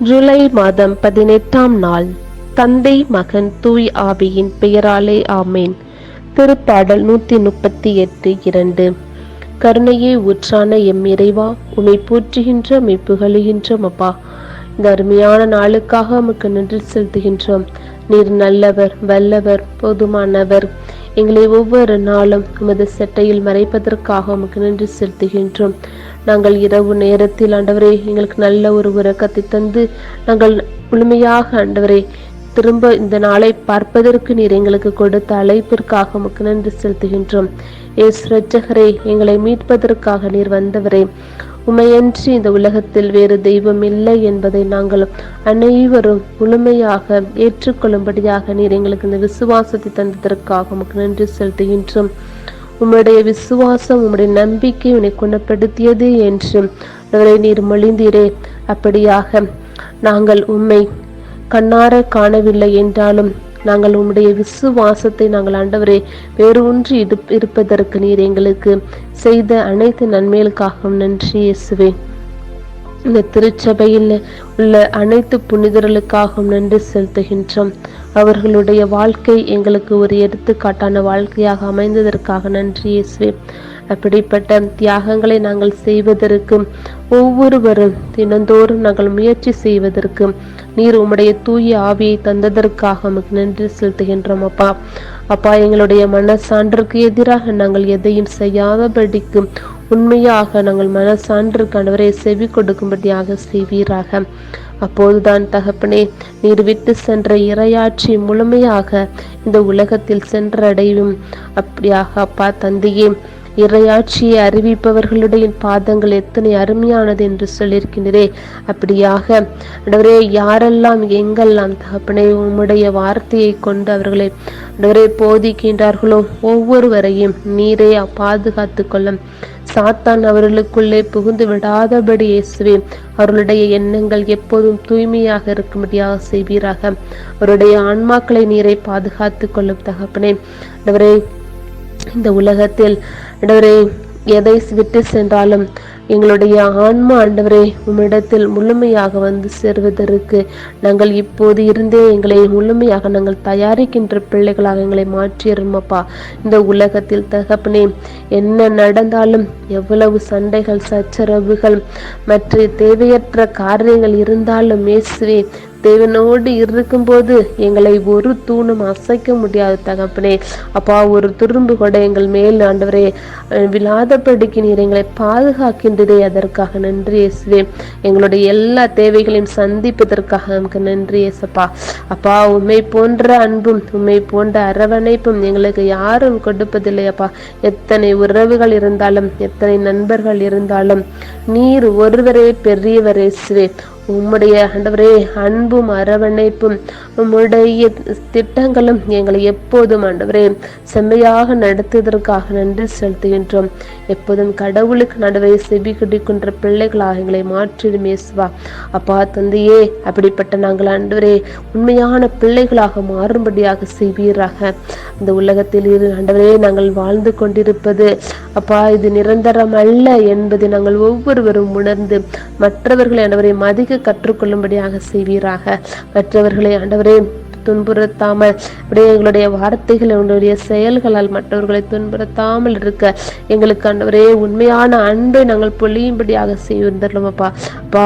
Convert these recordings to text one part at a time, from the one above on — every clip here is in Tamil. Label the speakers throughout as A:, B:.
A: ஜூலை மாதம் பதினெட்டாம் நாள் தந்தை மகன் தூய் ஆவியின் பெயராலே ஆமேன். திருப்பாடல் நூத்தி முப்பத்தி எட்டு இரண்டு. கருணையே ஊற்றான எம் இறைவா உமை போற்றுகின்ற உமை புகழுகின்றோம் அப்பா. இந்த அருமையான நாளுக்காக உமக்கு நன்றி செலுத்துகின்றோம். நீர் நல்லவர் வல்லவர் போதுமானவர். எங்களை ஒவ்வொரு நாளும் உமது செட்டையில் மறைப்பதற்காக உமக்கு நன்றி செலுத்துகின்றோம். நாங்கள் இரவு நேரத்தில் ஆண்டவரே எங்களுக்கு நல்ல ஒரு உறக்கத்தை தந்து நாங்கள் முழுமையாக ஆண்டவரே திரும்ப இந்த நாளை பார்ப்பதற்கு நீர் எங்களுக்கு கொடுத்த அழைப்பிற்காக உமக்கு நன்றி செலுத்துகின்றோம். ஏசு ரட்சகரே எங்களை மீட்பதற்காக நீர் வந்தவரே உமையன்றி இந்த உலகத்தில் வேறு தெய்வம் இல்லை என்பதை நாங்கள் அனைவரும் முழுமையாக ஏற்றுக்கொள்ளும்படியாக நீர் எங்களுக்கு இந்த விசுவாசத்தை தந்ததற்காக உமக்கு நன்றி செலுத்துகின்றோம். உம்முடைய விசுவாசம் உம்முடைய நம்பிக்கை உன்னை குணப்படுத்தியது என்றும் அவரை நீர் மொழிந்தீரே. அப்படியாக நாங்கள் உம்மை கண்ணார காணவில்லை என்றாலும் நாங்கள் உம்முடைய விசுவாசத்தை நாங்கள் ஆண்டவரே வேறு ஒன்று இருப்பதற்கு நீர் எங்களுக்கு செய்த அனைத்து நன்மைகளுக்காகவும் நன்றி இயேசுவேன் இந்த திருச்சபையில் உள்ள அனைத்து புனிதர்களுக்காகவும் நன்றி செலுத்துகின்றோம். அவர்களுடைய வாழ்க்கை எங்களுக்கு ஒரு எடுத்துக்காட்டான வாழ்க்கையாக அமைந்ததற்காக நன்றி இயேசுவே. அப்படிப்பட்ட தியாகங்களை நாங்கள் செய்வதற்கு ஒவ்வொருவரும் தினந்தோறும் நாங்கள் முயற்சி செய்வதற்கு நீர் உம்முடைய தூய ஆவியை தந்ததற்காக உமக்கு நன்றி செலுத்துகின்றோம் அப்பா. அப்பா எங்களுடைய மனசான்றுக்கு எதிராக நாங்கள் எதையும் செய்யாதபடிக்கு உண்மையாக நாங்கள் மனசான்று கணவரை செவி கொடுக்கும்படியாக செய்வீராக. அப்போதுதான் தகப்பனே நீர் விட்டு சென்ற இரையாட்சி முழுமையாக இந்த உலகத்தில் சென்றடையும். அப்படியாக அப்பா தந்தையே இறையாட்சியை அறிவிப்பவர்களுடைய பாதங்கள் எத்தனை அருமையானது என்று சொல்லியிருக்கின்றே அப்படியாக அடவரே யாரெல்லாம் எங்கெல்லாம் தகப்பனை உம்முடைய வார்த்தையை கொண்டு அவர்களை அடவரே போதிக்கின்றார்களோ ஒவ்வொருவரையும் நீரே பாதுகாத்து கொள்ளும். சாத்தான் அவர்களுக்குள்ளே புகுந்து விடாதபடி இயேசுவே அவர்களுடைய எண்ணங்கள் எப்போதும் தூய்மையாக இருக்கும்படியாக செய்வீராக. அவருடைய ஆன்மாக்களை நீரை பாதுகாத்து கொள்ளும் தகப்பனே. ஆண்டவரே இந்த உலகத்தில் ஆண்டவரே எதை விட்டு சென்றாலும் எங்களுடைய ஆன்மா ஆண்டவரே உம்மிடத்தில் முழுமையாக வந்து சேருவதற்கு நாங்கள் இப்போது இருந்தே எங்களை முழுமையாக நாங்கள் தயாரிக்கின்ற பிள்ளைகளாக எங்களை மாற்றியிருமப்பா இந்த உலகத்தில் தகப்பனே என்ன நடந்தாலும் எவ்வளவு சண்டைகள் சச்சரவுகள் மற்ற தேவையற்ற காரியங்கள் இருந்தாலும் இயேசுவே தேவனோடு இருக்கும்போது எங்களை ஒரு தூணும் அசைக்க முடியாது தகப்பனே. அப்பா ஒரு துரும்பு கூட எங்கள் மேல் ஆண்டவரே விழாதபடிக்கு நீர் எங்களை பாதுகாக்கின்றதே அதற்காக நன்றி இயேசுவே. எங்களுடைய எல்லா தேவைகளையும் சந்திப்பதற்காக நமக்கு நன்றி இயேசப்பா. அப்பா உண்மை போன்ற அன்பும் உண்மை போன்ற அரவணைப்பும் எங்களுக்கு யாரும் கொடுப்பதில்லை அப்பா. எத்தனை உறவுகள் இருந்தாலும் எத்தனை நண்பர்கள் இருந்தாலும் நீர் ஒருவரே பெரியவர் இயேசுவே. உம்முடைய ஆண்டவரே அன்பும் அரவணைப்பும் உம்முடைய திட்டங்களும் எங்களை எப்போதும் ஆண்டவரே செம்மையாக நடத்துவதற்காக நன்றி செலுத்துகின்றோம். எப்போதும் கடவுளுக்கு நடுவே செவி கிடைக்கின்ற பிள்ளைகளாக எங்களை மாற்றிடும் இயேசுவா. அப்பா தந்தையே அப்படிப்பட்ட நாங்கள் ஆண்டவரே உண்மையான பிள்ளைகளாக மாறும்படியாக செய்வீராக. இந்த உலகத்தில் இரு ஆண்டவரே நாங்கள் வாழ்ந்து கொண்டிருப்பது அப்பா இது நிரந்தரம் அல்ல என்பதை நாங்கள் ஒவ்வொருவரும் உணர்ந்து மற்றவர்களை ஆண்டவரை மதிக்க கற்றுக்கொள்ளும்படியாக செய்வீராக. மற்றவர்களை ஆண்டவரே துன்புறுத்தாமல். அப்படியே எங்களுடைய வார்த்தைகள் எங்களுடைய செயல்களால் மற்றவர்களை துன்புறுத்தாமல் இருக்க எங்களுக்கு ஒரே உண்மையான அன்பை நாங்கள் பொழியும்படியாக செய்திருந்தோம் அப்பா பா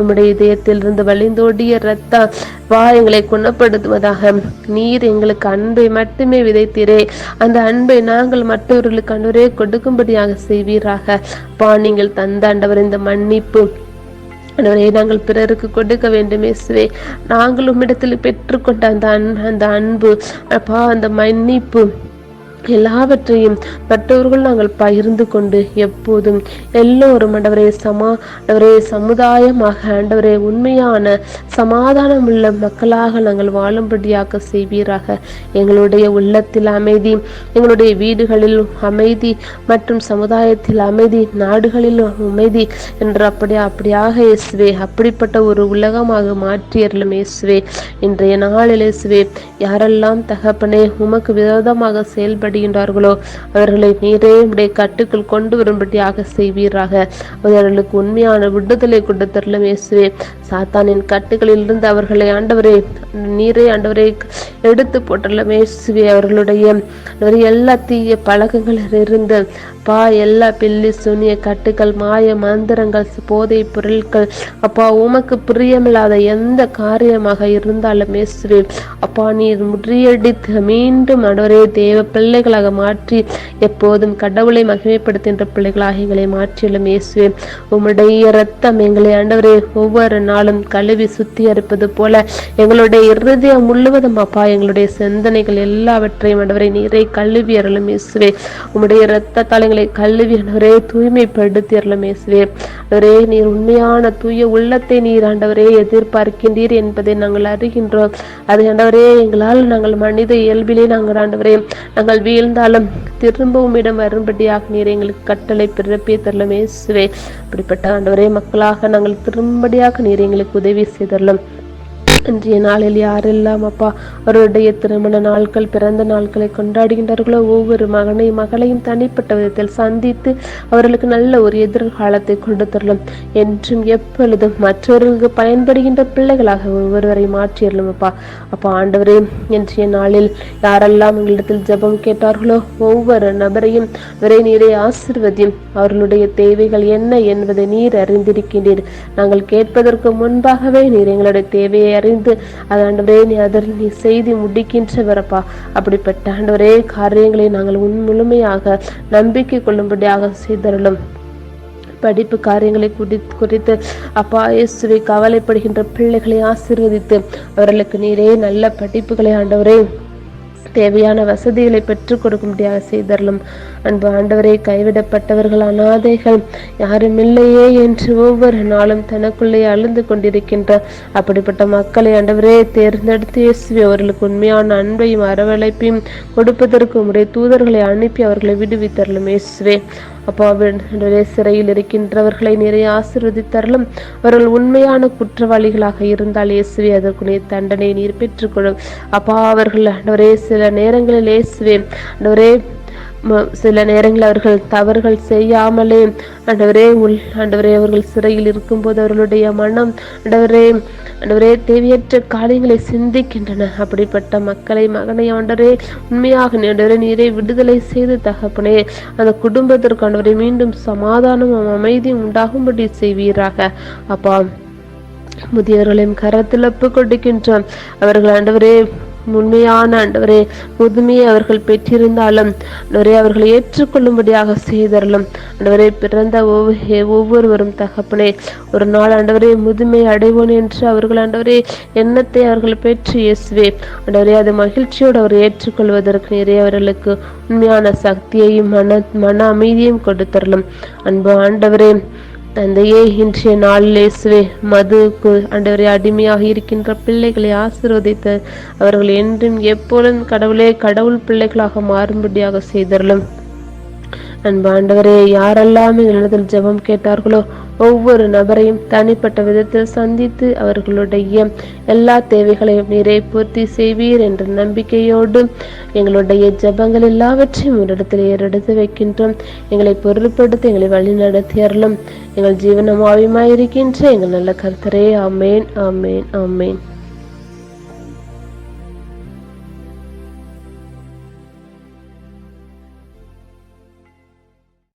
A: உம்முடைய இதயத்தில் இருந்து வழிந்தோடிய ரத்தம் வா எங்களை குணப்படுத்துவதாக. நீர் எங்களுக்கு அன்பை மட்டுமே விதைத்தீரே. அந்த அன்பை நாங்கள் மற்றவர்களுக்கு அன்றவரே கொடுக்கும்படியாக செய்வீராக. பா நீங்கள் தந்த ஆண்டவர் இந்த மன்னிப்பு ஆண்டவரே நாங்கள் பிறருக்கு கொடுக்க வேண்டும் இயேசுவே. நாங்கள் உம்மிடத்தில் பெற்றுக்கொண்ட அந்த அன் அந்த அன்பு அப்பா அந்த மன்னிப்பு எல்லாவற்றையும் மற்றவர்கள் நாங்கள் பகிர்ந்து கொண்டு எப்போதும் எல்லோரும் ஆண்டவரே சமா ஆண்டவரே சமுதாயமாக ஆண்டவரே உண்மையான சமாதானம் உள்ள மக்களாக நாங்கள் வாழும்படியாக செய்வீராக. எங்களுடைய உள்ளத்தில் அமைதி எங்களுடைய வீடுகளில் அமைதி மற்றும் சமுதாயத்தில் அமைதி நாடுகளில் அமைதி என்று அப்படியா அப்படியாக இயேசுவே அப்படிப்பட்ட ஒரு உலகமாக மாற்றியறலும் இயேசுவே. இன்றைய நாளில் இயேசுவே யாரெல்லாம் தகப்பனே உமக்கு விரோதமாக செயல்பட கொண்டாடுகின்றார்களோ அவர்களை நீரே உடைய கட்டுக்குள் கொண்டு வரும்படியாக செய்வீராக. அவர்களுக்கு உண்மையான விடுதலை கொடுத்தரலும் இயேசுவே. சாத்தானின் கட்டுகளில் இருந்து அவர்களை ஆண்டவரே நீரே ஆண்டவரை எடுத்து போட்டரலும் இயேசுவே. அவர்களுடைய எல்லா தீய பழக்கங்களில் இருந்து அப்பா எல்லா பில்லி சுனிய கட்டுகள் மாய மந்திரங்கள் போதை பொருட்கள் அப்பா உமக்கு பிரியமில்லாத எந்த காரியமாக இருந்தாலும் இயேசுவே. அப்பா நீர் முறியடித்து மீண்டும் அடவரே தேவ பிள்ளை பிள்ளைகளாக மாற்றி எப்போதும் கடவுளை மகிமைப்படுத்துகின்ற பிள்ளைகளாக எங்களை மாற்றியும் இயேசுவே. உம்முடைய ரத்தம் எங்களை ஆண்டவரே ஒவ்வொரு நாளும் கழுவி சுத்தி அறுப்பது போல எங்களுடைய இருதயம் முழுவதும் அப்பா எங்களுடைய சிந்தனைகள் எல்லாவற்றையும் ஆண்டவரை நீரை கழுவி அருளும் இயேசுவே. உம்முடைய இரத்த தலைங்களை கழுவி ஆண்டவரே தூய்மைப்படுத்தி அருளும் இயேசுவே. ஆண்டவரே நீர் உண்மையான தூய உள்ளத்தை நீர் ஆண்டவரே எதிர்பார்க்கின்றீர் என்பதை நாங்கள் அறிகின்றோம். அது ஆண்டவரே எங்களால் நாங்கள் மனித இயல்பிலே நாங்கள் ஆண்டவரே நாங்கள் வீழ்ந்தாலும் திரும்பவும் இடம் வரும்படியாக நீர் எங்களுக்கு கட்டளை பிறப்பிய தரலும் இயேசுவே. அப்படிப்பட்ட ஆண்டவரே மக்களாக நாங்கள் திரும்படியாக நீர் எங்களுக்கு உதவி செய்தரலும். இன்றைய நாளில் யாரெல்லாம் அப்பா அவருடைய திருமண நாட்கள் பிறந்த நாட்களை கொண்டாடுகின்றார்களோ ஒவ்வொரு மகனையும் மகளையும் தனிப்பட்ட விதத்தில் சந்தித்து அவர்களுக்கு நல்ல ஒரு எதிர்காலத்தை கொண்டு தரலாம். என்றும் எப்பொழுதும் மற்றவர்களுக்கு பயன்படுகின்ற பிள்ளைகளாக ஒவ்வொருவரை மாற்றிடலாம் அப்பா. அப்பா ஆண்டவரே இன்றைய நாளில் யாரெல்லாம் எங்களிடத்தில் ஜெபம் கேட்டார்களோ ஒவ்வொரு நபரையும் விரை நீரை ஆசிர்வதியும். அவர்களுடைய தேவைகள் என்ன என்பதை நீர் அறிந்திருக்கின்றீர். நாங்கள் கேட்பதற்கு முன்பாகவே நீர் எங்களுடைய தேவையை அறிந்து அது ஆண்டவரே நீ அதில் நீ செய்தி முடிக்கின்றவரப்பா. அப்படிப்பட்ட ஆண்டவரே காரியங்களை நாங்கள் உன் முழுமையாக நம்பிக்கை கொள்ளும்படியாக செய்தருளும். படிப்பு காரியங்களை குறி குறித்து அப்பா இயேசுவை கவலைப்படுகின்ற பிள்ளைகளை ஆசீர்வதித்து அவர்களுக்கு நீரே நல்ல படிப்புகளை ஆண்டவரே. தேவையான வசதிகளை பெற்றுக் கொடுக்கும்படியாக செய்தரலும் அன்பு ஆண்டவரை கைவிடப்பட்டவர்கள் அனாதைகள் யாரும் இல்லையே என்று ஒவ்வொரு நாளும் தனக்குள்ளே அழுந்து கொண்டிருக்கின்ற அப்படிப்பட்ட மக்களை ஆண்டவரே தேர்ந்தெடுத்து இயேசுவி அவர்களுக்கு உண்மையான அன்பையும் அரவழைப்பையும் கொடுப்பதற்கு உடைய தூதர்களை அனுப்பி அவர்களை விடுவித்தரலும் இயேசுவே. அப்பா ஆண்டவரே சிறையில் இருக்கின்றவர்களை நிறைய ஆசிர்வதித்தரலும் அவர்கள் உண்மையான குற்றவாளிகளாக இருந்தால் இயேசுவே அதற்குரிய தண்டனை நீர் பெற்றுக்கொள்ளும் அப்பா அவர்கள் ஆண்டவரே சில நேரங்களில் இயேசுவே ஆண்டவரே சில நேரங்களில் அவர்கள் தவறுகள் செய்யாமலே ஆண்டவரே உள் ஆண்டவரே அவர்கள் சிறையில் இருக்கும்போது அவர்களுடைய மனம் ஆண்டவரே ஆண்டவரே தேவையற்ற காரியங்களை சிந்திக்கின்றன. அப்படிப்பட்ட மக்களை மகனை ஆண்டவரே உண்மையாக நீ ஆண்டவரே நீரை விடுதலை செய்து தகப்பனே அந்த குடும்பத்திற்கு ஆண்டவரை மீண்டும் சமாதானமும் அமைதியும் உண்டாகும்படி செய்வீராக. அப்பா முதியவர்களையும் கரத்தில் ஒப்பு கொடுக்கின்றோம் அவர்கள் ஆண்டவரே உண்மையான ஆண்டவரே முதுமையை அவர்கள் பெற்றிருந்தாலும் ஆண்டவரே அவர்களை ஏற்றுக்கொள்ளும்படியாக செய்தரலும். அன்றவரே பிறந்த ஒவ்வொரு ஒவ்வொருவரும் தகப்பனே ஒரு நாள் ஆண்டவரே முதுமை அடைவோன் என்று அவர்கள் ஆண்டவரே எண்ணத்தை அவர்கள் பெற்று இயேசுவே. ஆண்டவரே அது மகிழ்ச்சியோடு அவர் ஏற்றுக்கொள்வதற்கு நிறைய அவர்களுக்கு உண்மையான சக்தியையும் மன மன அமைதியையும் கொடுத்தரலும். அன்பு ஆண்டவரே தந்தையே இன்றைய நாளில் இயேசுவே மதுக்கு ஆண்டவரே அடிமையாக இருக்கின்ற பிள்ளைகளை ஆசீர்வதித்து அவர்கள் என்றும் எப்பொழுதும் கடவுளே கடவுள் பிள்ளைகளாக மாறும்படியாக செய்தரலும் அன்பாண்டவரே யாரெல்லாம் யாரெல்லாம் எங்களிடத்தில் ஜெபம் கேட்டார்களோ ஒவ்வொரு நபரையும் தனிப்பட்ட விதத்தில் சந்தித்து அவர்களுடைய எல்லா தேவைகளையும் நீரே பூர்த்தி செய்வீர் என்ற நம்பிக்கையோடு எங்களுடைய ஜெபங்கள் எல்லாவற்றையும் ஒரு இடத்தில் ஏறெடுத்து வைக்கின்றோம். எங்களை பொருட்படுத்தி எங்களை வழி நடத்தியறலும் எங்கள் ஜீவனமாவியமாயிருக்கின்ற எங்கள் நல்ல கருத்தரே ஆமேன் ஆமேன் ஆமேன்.